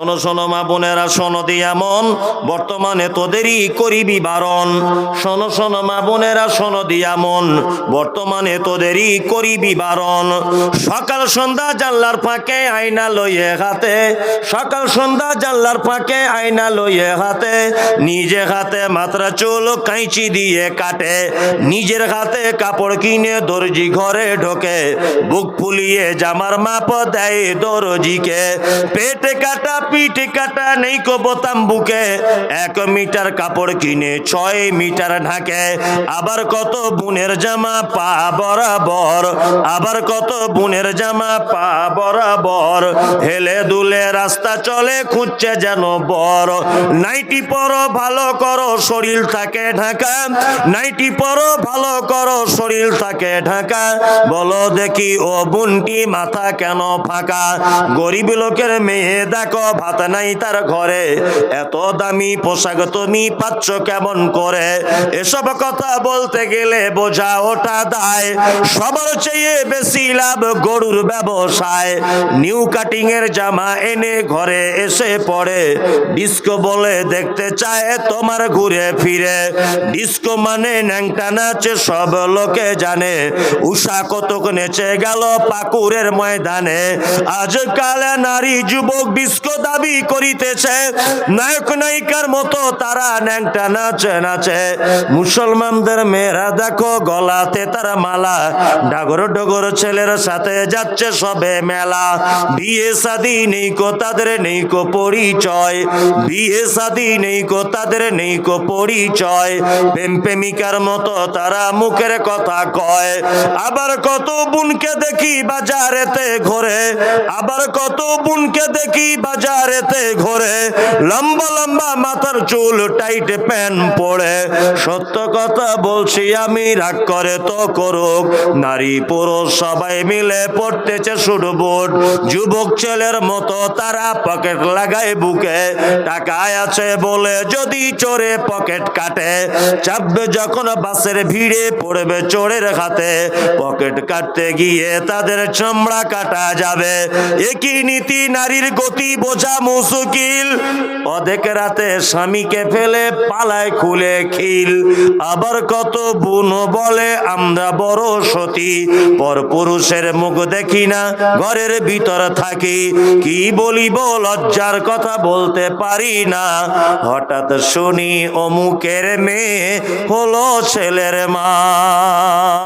শোনো শোনো, মা বোনেরা, শোনো দিয়া মন বর্তমানে তোদেরই করিবি বারণ শোনো শোনো, মা বোনেরা, শোনো দিয়া মন বর্তমানে তোদেরই করিবি বারণ সকাল সন্ধ্যা জানলার ফাঁকে আয়না লইয়ে হাতে। সকাল সন্ধ্যা জানলার ফাঁকে আয়না লইয়ে হাতে। নিজে হাতে মাত্রা চুল কাঁচি দিয়ে কাটে। নিজের হাতে কাপড় কিনে দর্জি ঘরে ঢোকে। বুক ফুলিয়ে জামার মাপ দেয় দর্জিকে। পেটে কাটা পিঠে কাটা নেই কো বোতাম বুকে এক মিটার কাপড় কিনে ছয় মিটার ঢাকে। আবার কত বুনের জামা পা বরাবর, আবার কত বুনের জামা পা বরাবর। হেলে দুলে রাস্তা চলে, খুঁজছে যেন বর। নাইটি পরো, ভালো করো, শরীর থাকে ঢাকা। নাইটি পরো, ভালো করো, শরীর থাকে ঢাকা। বলো দেখি ও বুনটি মাথা কেন ফাঁকা? গরিব লোকের মেয়ে দেখো ভাত নাই তার ঘরে। এত দামি পোশাক তুমি পাচ্ছ কেমন করে? এসব কথা বলতে গেলে বোঝা ওটা দায়। সবার চেয়ে বেশি লাভ গরুর ব্যবসায়। নিউ কাটিং এর জামা এনে ঘরে এসে পড়ে। ডিস্কো বলে দেখতে চায় তোমার ঘুরে ফিরে। ডিস্কো মানে ন্যাংটা নাচে সব লোকে জানে। উষা কতক নেচে গেল পাকুরের ময়দানে। আজকাল নারী যুবক ডিস্কো দাবি করিতেছে। নায়ক, নায়িকার মতো তারা ন্যাংটা নাচে নাচে। মুসলমানদের মেয়েরা দেখো গলাতে তারা মালা। ডাগর, ডগর ছেলের সাথে যাচ্ছে সবে মেলা। বিয়ে শাদি নেই কো তাদের, নেই কো পরিচয়। বিয়ে শাদি নেই কো তাদের, নেই কো পরিচয়। প্রেম প্রেমিকার মতো তারা মুখের কথা কয়। আবার কত বুনকে দেখি বাজারেতে ঘোরে। আবার কত বুনকে দেখি বাজারেতে ঘোরে, লম্বা লম্বা মাথার চুল টাইট প্যান পরে। সত্য কথা বলছি, আমি রাগ করে তো করুক। নারী পুরুষ সবাই মিলে পড়তেছে সুটবুট। যুবক ছেলের মতো তারা পকেট লাগায় বুকে। টাকায় আছে বলে যদি চোরে পকেট কাটে, চাপবে যখন বাসের ভিড়ে পড়বে চোরের হাতে। পকেট কাটতে গিয়ে তাদের চামড়া কাটা যাবে। একই নীতি নারীর গতি বোঝা মুশকিল। অধেক রাতে স্বামীকে ফেলে পালায় খুলে খিল। আবার কত বুন বলে, আমরা বড় সতী। পর পুরুষের মুখ দেখি না, ঘরের ভিতর থাকি। কি বলিব, লজ্জার কথা বলতে পারি না। হঠাৎ শুনি অমুকের মেয়ে হলো ছেলের মা।